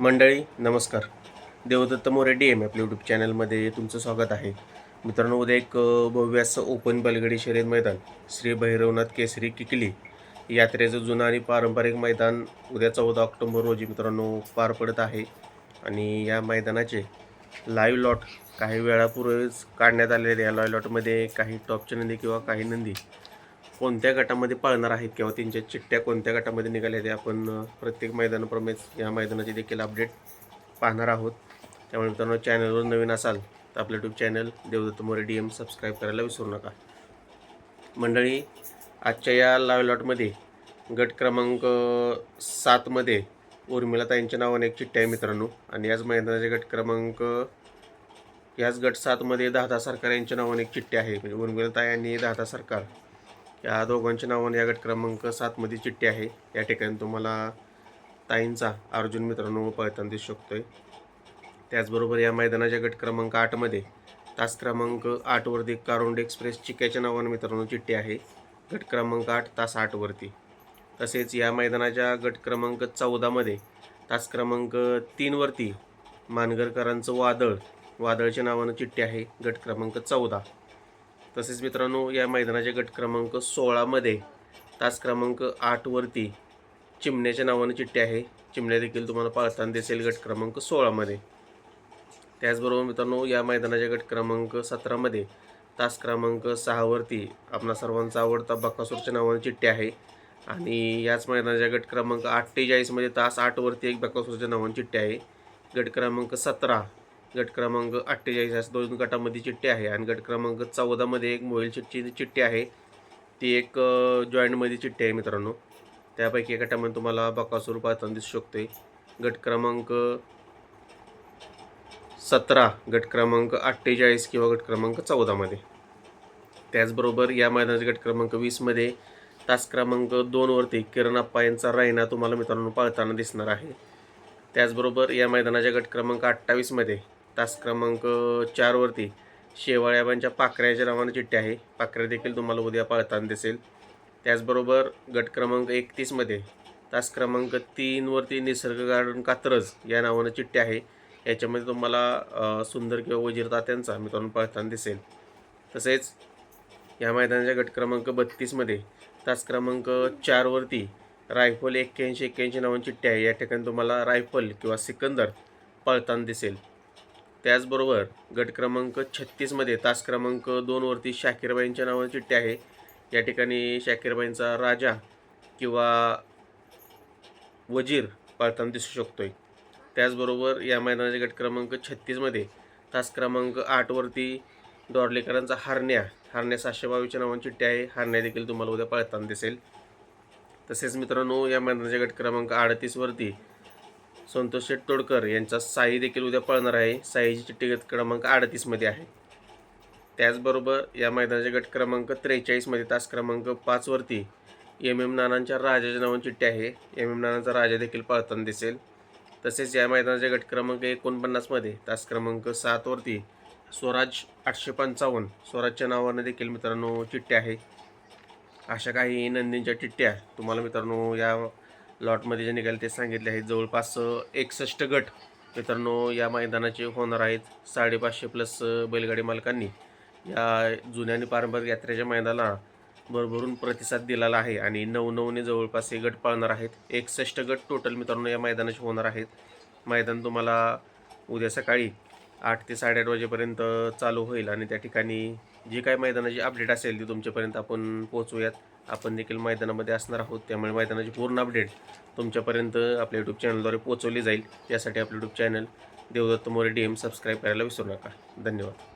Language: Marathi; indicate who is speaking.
Speaker 1: मंडळी नमस्कार. देवदत्त मोरे डी एम आपल्या यूट्यूब चॅनलमध्ये तुमचं स्वागत आहे. मित्रांनो उद्या एक भव्य असं ओपन बलगडी शर्यत मैदान श्री भैरवनाथ केसरी किकली यात्रेचं जुनं आणि पारंपरिक मैदान उद्या चौदा ऑक्टोबर रोजी मित्रांनो पार पडत आहे. आणि या मैदानाचे लाईव्ह लॉट काही वेळापूर्वीच काढण्यात आलेले या लाईव्ह लॉटमध्ये काही टॉपच्या नंदी किंवा काही नंदी कोणत्या गटामध्ये पाळणार आहेत किंवा त्यांच्या चिठ्ठ्या कोणत्या गटामध्ये निघाल्या ते आपण प्रत्येक मैदानाप्रमाणेच या मैदानाची देखील अपडेट पाहणार आहोत. त्यामुळे मित्रांनो चॅनलवर नवीन असाल तर आपलं YouTube channel Devdatta More D M subscribe करायला विसरू नका. मंडळी आजच्या या लाईव्ह लॉटमध्ये गट क्रमांक सातमध्ये उर्मिलाताईंच्या नावाने एक चिठ्ठी आहे मित्रांनो. आणि याच मैदानाचे गट क्रमांक याच गट सातमध्ये दहादा सरकार यांच्या नावाने एक चिठ्ठी आहे. म्हणजे उर्मिलाताई आणि दहादा सरकार या दोघांच्या नावाने या गट क्रमांक सातमध्ये चिठ्ठी आहे. या ठिकाणी तुम्हाला ताईंचा अर्जुन मित्रांनो पळताना दिसू आहे त्याचबरोबर या मैदानाच्या गट क्रमांक आठमध्ये तास क्रमांक आठवरती कारोंड एक्सप्रेस चिक्याच्या नावाने मित्रांनो चिठ्ठी आहे. गट क्रमांक आठ तास आठवरती तसेच या मैदानाच्या गट क्रमांक चौदामध्ये तास क्रमांक तीनवरती मानगरकरांचं वादळ वादळच्या नावानं चिठ्ठी आहे. गट क्रमांक चौदा. तसेच मित्रांनो या मैदानाच्या गट क्रमांक सोळामध्ये तास क्रमांक आठवरती चिमण्याच्या नावानं चिठ्ठी आहे. चिमण्या देखील तुम्हाला पाळताना दिसेल गट क्रमांक सोळामध्ये त्याचबरोबर मित्रांनो या मैदानाच्या गट क्रमांक सतरामध्ये तास क्रमांक सहावरती आपणा सर्वांचा आवडता बकासूरच्या नावानं चिठ्ठी आहे. आणि याच मैदानाच्या गट क्रमांक अठ्ठेचाळीसमध्ये तास आठवरती एक बकासूरच्या नावानं चिठ्ठी आहे. गट क्रमांक सतरा गट क्रमांक अठ्ठेचाळीस या दोन गटामध्ये चिठ्ठी आहे. आणि गट क्रमांक चौदामध्ये एक मोबाईल चिठ्ठी चिठ्ठी आहे. ती एक जॉईंटमध्ये चिठ्ठी आहे मित्रांनो. त्यापैकी एका गटामध्ये तुम्हाला बकासूर पाहताना दिसू शकते. गट क्रमांक सतरा गट क्रमांक अठ्ठेचाळीस किंवा गट क्रमांक चौदामध्ये. त्याचबरोबर या मैदानाचे गट क्रमांक वीसमध्ये तास क्रमांक दोनवरती किरण अप्पा यांचा रायना तुम्हाला मित्रांनो पाळताना दिसणार आहे. त्याचबरोबर या मैदानाच्या गट क्रमांक अठ्ठावीसमध्ये तास क्रमांक चारवरती शेवाळ्याबांच्या पाकऱ्याच्या नावानं चिठ्ठी आहे. पाकऱ्या देखील तुम्हाला उद्या पाळताना दिसेल. त्याचबरोबर गट क्रमांक एकतीसमध्ये तास क्रमांक तीनवरती निसर्ग गार्डन कात्रज या नावानं चिठ्ठी आहे. याच्यामध्ये तुम्हाला सुंदर किंवा वजीरतात्यांचा मित्रांनो पळताना दिसेल. तसेच या मैदानाच्या गट क्रमांक बत्तीसमध्ये तास क्रमांक चारवरती रायफल एक्क्याऐंशी एक्क्याऐंशी नावांची चिठ्ठी आहे. या ठिकाणी तुम्हाला रायफल किंवा सिकंदर पळताना दिसेल. त्याचबरोबर गट क्रमांक छत्तीसमध्ये तास क्रमांक दोनवरती शाकीरबाईंच्या नावाची चिठ्ठी आहे. या ठिकाणी शाकीरबाईंचा राजा किंवा वजीर पाळताना दिसू शकतो आहे त्याचबरोबर या मैदानाचे गट क्रमांक छत्तीसमध्ये तास क्रमांक आठवरती डॉर्लेकरांचा हारण्या हारण्या सातशे बावीसच्या नावांची चिठ्ठी आहे. हारण्या देखील तुम्हाला उद्या पाळताना दिसेल. तसेच मित्रांनो या मैदानाचे गट क्रमांक अडतीसवरती संतोष शेट्टोडकर यांचा साई देखील उद्या पळणार आहे. साईची चिठ्ठी गट क्रमांक अडतीसमध्ये आहे. त्याचबरोबर या मैदानाच्या गट क्रमांक त्रेचाळीसमध्ये तास क्रमांक पाचवरती एम एम नानांच्या राजाच्या नावाची चिठ्ठी आहे. एम एम नानांचा राजा देखील पळताना दिसेल. तसेच या मैदानाचे गट क्रमांक एकोणपन्नासमध्ये तास क्रमांक सातवरती स्वराज आठशे पंचावन्न स्वराजच्या नावानं देखील मित्रांनो चिठ्ठी आहे. अशा काही नंदींच्या चिठ्ठ्या तुम्हाला मित्रांनो या लॉटमध्ये जे निघाले ते सांगितले आहेत. जवळपास एकसष्ट गट मित्रांनो या मैदानाचे होणार आहेत. साडेपाचशे प्लस बैलगाडी मालकांनी या जुन्या आणि पारंपरिक यात्रेच्या मैदानाला भरभरून प्रतिसाद दिलेला आहे आणि नऊ नऊने जवळपास हे गट पाळणार आहेत. एकसष्ट गट टोटल मित्रांनो या मैदानाचे होणार आहेत. मैदान तुम्हाला उद्या सकाळी आठ ते साडेआठ वाजेपर्यंत चालू होईल आणि त्या ठिकाणी जी काय मैदानाची अपडेट असेल ती तुमच्यापर्यंत आपण पोहोचूयात. आपण देखील मैदानामध्ये असणार आहोत. त्यामुळे मैदानाची पूर्ण अपडेट तुमच्यापर्यंत आपल्या यूट्यूब चॅनलद्वारे पोहोचवली जाईल. त्यासाठी आपलं YouTube channel Devdatta More D M subscribe करायला विसरू नका. धन्यवाद.